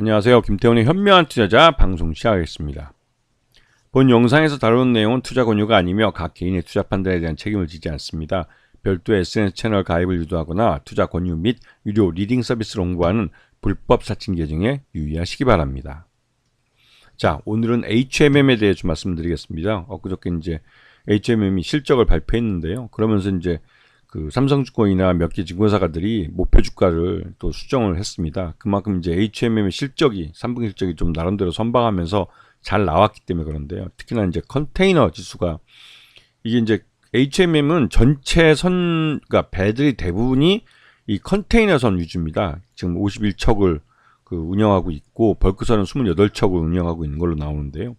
안녕하세요. 김태훈의 현명한 투자자 방송 시작하겠습니다. 본 영상에서 다루는 내용은 투자 권유가 아니며 각 개인의 투자 판단에 대한 책임을 지지 않습니다. 별도 SNS 채널 가입을 유도하거나 투자 권유 및 유료 리딩 서비스를 홍보하는 불법 사칭 계정에 유의하시기 바랍니다. 자, 오늘은 HMM에 대해 좀 말씀드리겠습니다. 엊그저께 이제 HMM이 실적을 발표했는데요. 그러면서 이제 그 삼성증권이나 몇 개 증권사가들이 목표 주가를 또 수정을 했습니다. 그만큼 이제 HMM의 실적이 3분 실적이 좀 나름대로 선방하면서 잘 나왔기 때문에 그런데요. 특히나 이제 컨테이너 지수가 이게 이제 HMM은 전체 선 그러니까 배들이 대부분이 이 컨테이너 선 위주입니다. 지금 51척을 그 운영하고 있고 벌크선은 28척을 운영하고 있는 걸로 나오는데요.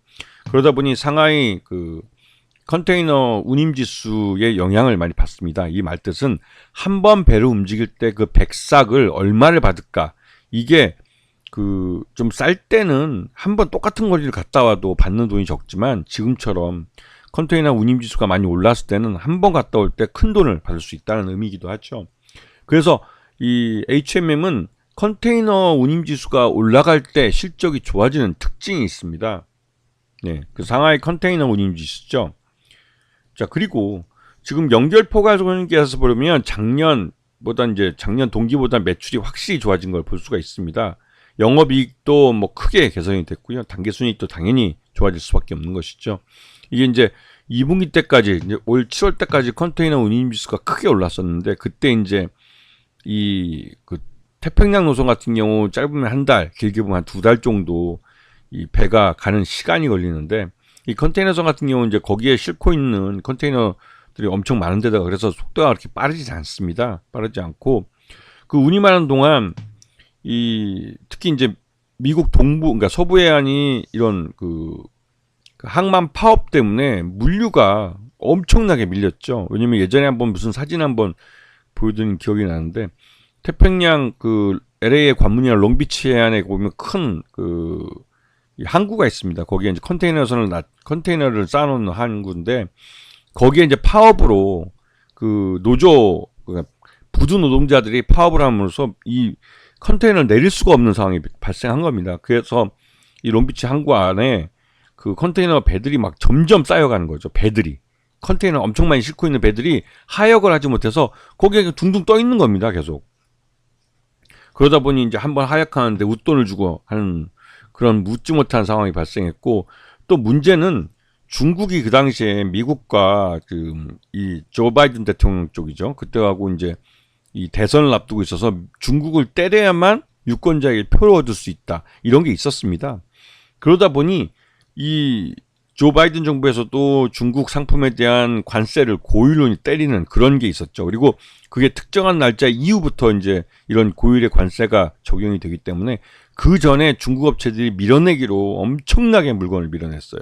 그러다 보니 상하이 그 컨테이너 운임 지수의 영향을 많이 받습니다. 이 말뜻은 한 번 배를 움직일 때 그 백삭을 얼마를 받을까? 이게 그 좀 쌀 때는 한 번 똑같은 거리를 갔다 와도 받는 돈이 적지만 지금처럼 컨테이너 운임 지수가 많이 올랐을 때는 한 번 갔다 올 때 큰 돈을 받을 수 있다는 의미이기도 하죠. 그래서 이 HMM은 컨테이너 운임 지수가 올라갈 때 실적이 좋아지는 특징이 있습니다. 네, 그 상하이 컨테이너 운임 지수죠. 자, 그리고 지금 연결포괄 손익에서 보면 작년보다 이제 작년 동기보다 매출이 확실히 좋아진 걸 볼 수가 있습니다. 영업이익도 뭐 크게 개선이 됐고요. 단계순이익도 당연히 좋아질 수밖에 없는 것이죠. 이게 이제 2분기 때까지 이제 올 7월 때까지 컨테이너 운임 지수가 크게 올랐었는데 그때 이제 이그 태평양 노선 같은 경우 짧으면 한 달, 길게 보면 한 두 달 정도 이 배가 가는 시간이 걸리는데 이 컨테이너선 같은 경우는 이제 거기에 싣고 있는 컨테이너들이 엄청 많은 데다가 그래서 속도가 그렇게 빠르지 않습니다. 빠르지 않고 그 운임하는 동안 이 특히 이제 미국 동부 그러니까 서부 해안이 이런 그, 그 항만 파업 때문에 물류가 엄청나게 밀렸죠. 왜냐면 예전에 한번 무슨 사진 한번 보여드린 기억이 나는데 태평양 그 LA의 관문이나 롱비치 해안에 보면 큰그 항구가 있습니다. 거기에 이제 컨테이너선을 나, 컨테이너를 쌓아놓는 항구인데 거기에 이제 파업으로 그 노조 그 부두 노동자들이 파업을 함으로써 이 컨테이너를 내릴 수가 없는 상황이 발생한 겁니다. 그래서 이 롱비치 항구 안에 그 컨테이너 배들이 막 점점 쌓여가는 거죠. 배들이 컨테이너 엄청 많이 싣고 있는 배들이 하역을 하지 못해서 거기에 둥둥 떠 있는 겁니다. 계속 그러다 보니 이제 한번 하역하는데 웃돈을 주고 하는 그런 묻지 못한 상황이 발생했고 또 문제는 중국이 그 당시에 미국과 그 이 조 바이든 대통령 쪽이죠. 그때하고 이제 이 대선을 앞두고 있어서 중국을 때려야만 유권자에게 표를 얻을 수 있다. 이런 게 있었습니다. 그러다 보니 이 조 바이든 정부에서도 중국 상품에 대한 관세를 고율로 때리는 그런 게 있었죠. 그리고 그게 특정한 날짜 이후부터 이제 이런 고율의 관세가 적용이 되기 때문에 그 전에 중국 업체들이 밀어내기로 엄청나게 물건을 밀어냈어요.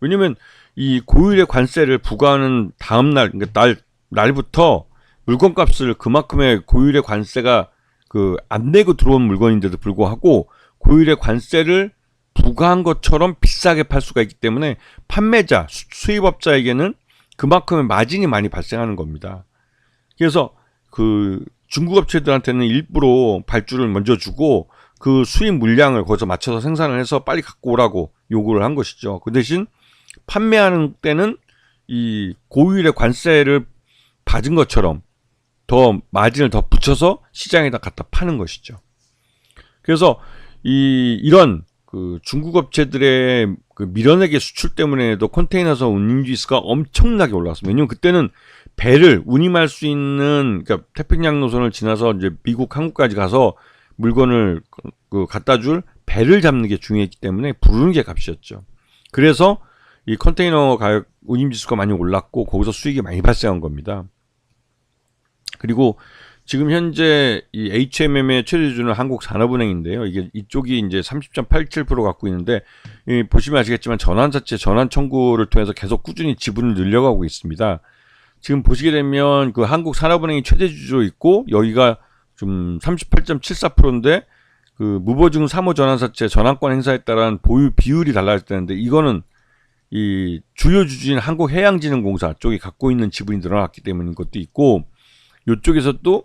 왜냐면 이 고율의 관세를 부과하는 다음 날, 그러니까 날, 날부터 물건 값을 그만큼의 고율의 관세가 그 안 내고 들어온 물건인데도 불구하고 고율의 관세를 부과한 것처럼 비싸게 팔 수가 있기 때문에 판매자, 수입업자에게는 그만큼의 마진이 많이 발생하는 겁니다. 그래서 그 중국 업체들한테는 일부러 발주를 먼저 주고 그 수입 물량을 거기서 맞춰서 생산을 해서 빨리 갖고 오라고 요구를 한 것이죠. 그 대신 판매하는 때는 이 고율의 관세를 받은 것처럼 더 마진을 더 붙여서 시장에다 갖다 파는 것이죠. 그래서 이 이런 그 중국 업체들의 그 밀어내기 수출 때문에도 컨테이너선 운임지수가 엄청나게 올랐습니다. 왜냐면 그때는 배를 운임할 수 있는 그러니까 태평양 노선을 지나서 이제 미국 한국까지 가서 물건을 그 갖다 줄 배를 잡는 게 중요했기 때문에 부르는 게 값이었죠. 그래서 이 컨테이너 가격 운임 지수가 많이 올랐고 거기서 수익이 많이 발생한 겁니다. 그리고 지금 현재 이 HMM의 최대주는 한국산업은행인데요. 이게 이쪽이 이제 30.87% 갖고 있는데 이 보시면 아시겠지만 전환사채 전환 청구를 통해서 계속 꾸준히 지분을 늘려가고 있습니다. 지금 보시게 되면 그 한국산업은행이 최대주주로 있고 여기가 좀 38.74%인데 그 무보증 사모 전환사채 전환권 행사에 따른 보유 비율이 달라졌다는데 이거는 이 주요 주주인 한국해양진흥공사 쪽이 갖고 있는 지분이 늘어났기 때문인 것도 있고 이쪽에서 또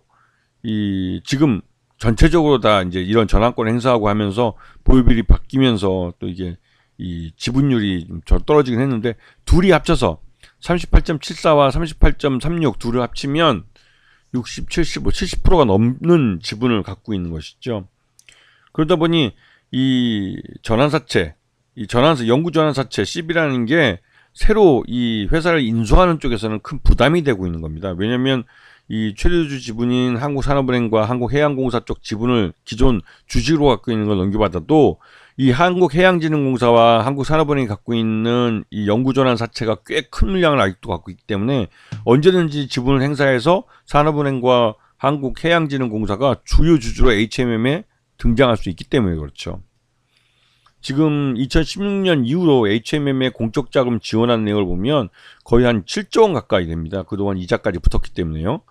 이 지금 전체적으로 다 이제 이런 전환권 행사하고 하면서 보유비율이 바뀌면서 또 이게 이 지분율이 좀 저- 떨어지긴 했는데 둘이 합쳐서 38.74와 38.36 둘을 합치면 60, 75, 70%가 넘는 지분을 갖고 있는 것이죠. 그러다 보니 이 전환사채, 이 전환사 연구 전환사채 CB라는 게 새로 이 회사를 인수하는 쪽에서는 큰 부담이 되고 있는 겁니다. 왜냐하면 이 최대주 지분인 한국산업은행과 한국해양공사 쪽 지분을 기존 주식으로 갖고 있는 걸 넘겨받아도 이 한국해양진흥공사와 한국산업은행이 갖고 있는 이 연구전환 사채가 꽤 큰 물량을 아직도 갖고 있기 때문에 언제든지 지분을 행사해서 산업은행과 한국해양진흥공사가 주요 주주로 HMM에 등장할 수 있기 때문에 그렇죠. 지금 2016년 이후로 HMM의 공적 자금 지원한 내역을 보면 거의 한 7조 원 가까이 됩니다. 그동안 이자까지 붙었기 때문에요.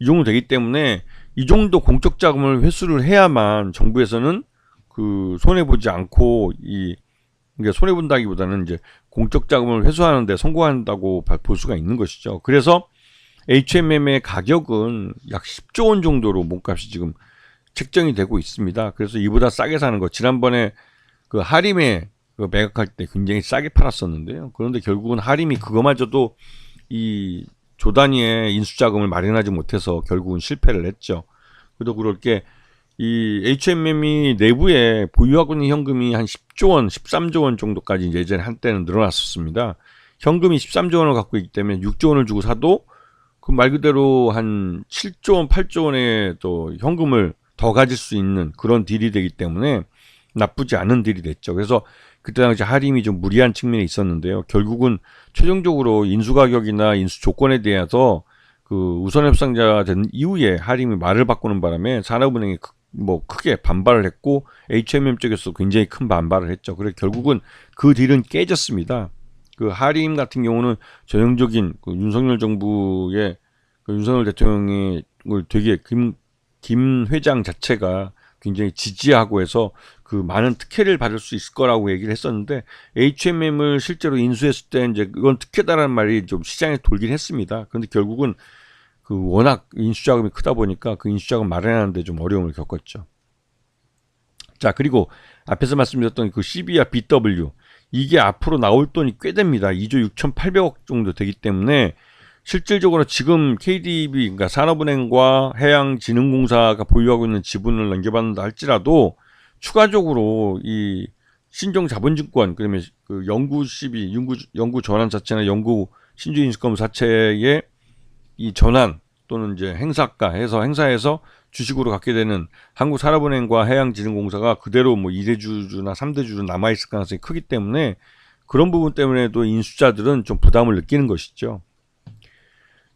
이 정도 되기 때문에 이 정도 공적 자금을 회수를 해야만 정부에서는 그 손해 보지 않고 이 그러니까 손해 본다기보다는 이제 공적 자금을 회수하는데 성공한다고 봐- 볼 수가 있는 것이죠. 그래서 HMM의 가격은 약 10조 원 정도로 몸값이 지금 책정이 되고 있습니다. 그래서 이보다 싸게 사는 거 지난번에 그 하림에 그 매각할 때 굉장히 싸게 팔았었는데요. 그런데 결국은 하림이 그거마저도 이 조단위의 인수자금을 마련하지 못해서 결국은 실패를 했죠. 그래도 그럴 게 이 HMM이 내부에 보유하고 있는 현금이 한 10조 원, 13조 원 정도까지 예전에 한때는 늘어났었습니다. 현금이 13조 원을 갖고 있기 때문에 6조 원을 주고 사도 그 말 그대로 한 7조 원, 8조 원의 또 현금을 더 가질 수 있는 그런 딜이 되기 때문에 나쁘지 않은 딜이 됐죠. 그래서 그때 당시 할인이 좀 무리한 측면이 있었는데요. 결국은 최종적으로 인수 가격이나 인수 조건에 대해서 그 우선 협상자가 된 이후에 할인이 말을 바꾸는 바람에 산업은행이 크- 뭐 크게 반발을 했고 HMM 쪽에서 굉장히 큰 반발을 했죠. 그래서 결국은 그 딜은 깨졌습니다. 그 하림 같은 경우는 전형적인 그 윤석열 정부의 그 윤석열 대통령이 걸 되게 김, 김 회장 자체가 굉장히 지지하고 해서 그 많은 특혜를 받을 수 있을 거라고 얘기를 했었는데 HMM을 실제로 인수했을 때 이제 그건 특혜다라는 말이 좀 시장에 돌긴 했습니다. 그런데 결국은 그 워낙 인수 자금이 크다 보니까 그 인수 자금 마련하는데 좀 어려움을 겪었죠. 자 그리고 앞에서 말씀드렸던 그 CB와 BW 이게 앞으로 나올 돈이 꽤 됩니다. 2조 6,800억 정도 되기 때문에 실질적으로 지금 KDB 그러니까 산업은행과 해양진흥공사가 보유하고 있는 지분을 넘겨받는다 할지라도 추가적으로 이 신종 자본증권 그다음에 그 연구 시비 연구 연구 전환 자체나 연구 신주 인수권 자체의 이 전환 또는 이제 행사가 해서 행사해서 주식으로 갖게 되는 한국산업은행과 해양진흥공사가 그대로 뭐 2대주주나 3대주주 남아있을 가능성이 크기 때문에 그런 부분 때문에도 인수자들은 좀 부담을 느끼는 것이죠.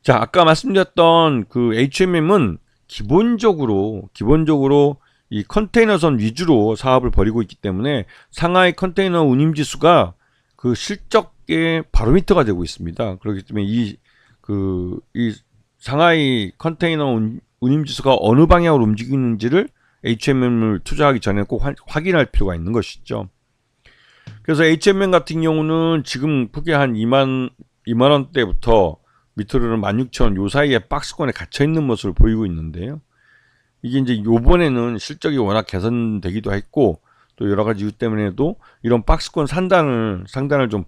자, 아까 말씀드렸던 그 HMM은 기본적으로, 기본적으로 이 컨테이너선 위주로 사업을 벌이고 있기 때문에 상하이 컨테이너 운임 지수가 그 실적의 바로미터가 되고 있습니다. 그렇기 때문에 이, 그, 이 상하이 컨테이너 운, 운임지수가 어느 방향으로 움직이는지를 HMM을 투자하기 전에 꼭 확- 확인할 필요가 있는 것이죠. 그래서 HMM 같은 경우는 지금 크게 한 2만 2만 원대부터 밑으로는 16,000원 요 사이에 박스권에 갇혀 있는 모습을 보이고 있는데요. 이게 이제 요번에는 실적이 워낙 개선되기도 했고 또 여러 가지 이유 때문에도 이런 박스권 상단을 상단을 좀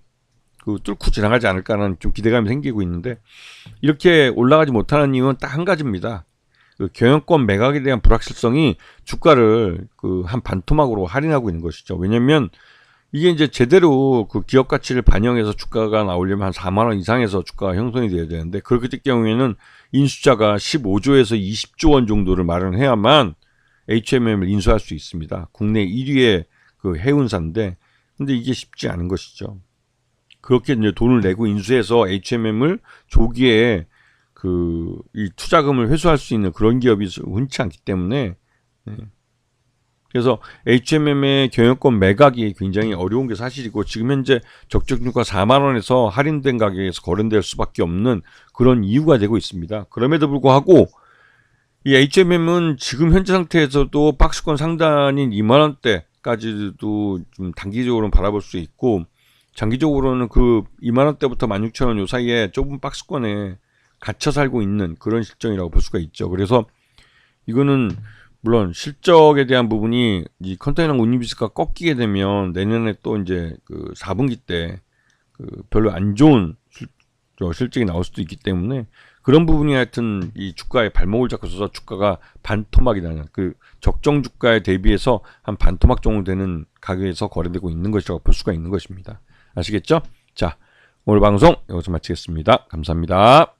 그 뚫고 지나가지 않을까라는 좀 기대감이 생기고 있는데 이렇게 올라가지 못하는 이유는 딱 한 가지입니다. 그 경영권 매각에 대한 불확실성이 주가를 그 한 반토막으로 할인하고 있는 것이죠. 왜냐면 이게 이제 제대로 그 기업 가치를 반영해서 주가가 나오려면 한 4만 원 이상에서 주가가 형성이 돼야 되는데 그렇게 될 경우에는 인수자가 15조에서 20조 원 정도를 마련해야만 HMM을 인수할 수 있습니다. 국내 1위의 그 해운사인데 근데 이게 쉽지 않은 것이죠. 그렇게 이제 돈을 내고 인수해서 HMM을 조기에 그 이 투자금을 회수할 수 있는 그런 기업이 흔치 않기 때문에 네. 그래서 HMM의 경영권 매각이 굉장히 어려운 게 사실이고 지금 현재 적정주가 4만 원에서 할인된 가격에서 거래될 수밖에 없는 그런 이유가 되고 있습니다. 그럼에도 불구하고 이 HMM은 지금 현재 상태에서도 박스권 상단인 2만 원대까지도 좀 단기적으로는 바라볼 수 있고 장기적으로는 그 2만 원대부터 16,000원 요 사이에 좁은 박스권에 갇혀 살고 있는 그런 실정이라고 볼 수가 있죠. 그래서 이거는 물론 실적에 대한 부분이 이 컨테이너 운임비스가 꺾이게 되면 내년에 또 이제 그 4분기 때 그 별로 안 좋은 실, 저 실적이 나올 수도 있기 때문에 그런 부분이 하여튼 이 주가에 발목을 잡고 서서 주가가 반토막이 나는 그 적정 주가에 대비해서 한 반토막 정도 되는 가격에서 거래되고 있는 것이라고 볼 수가 있는 것입니다. 아시겠죠? 자, 오늘 방송 여기서 마치겠습니다. 감사합니다.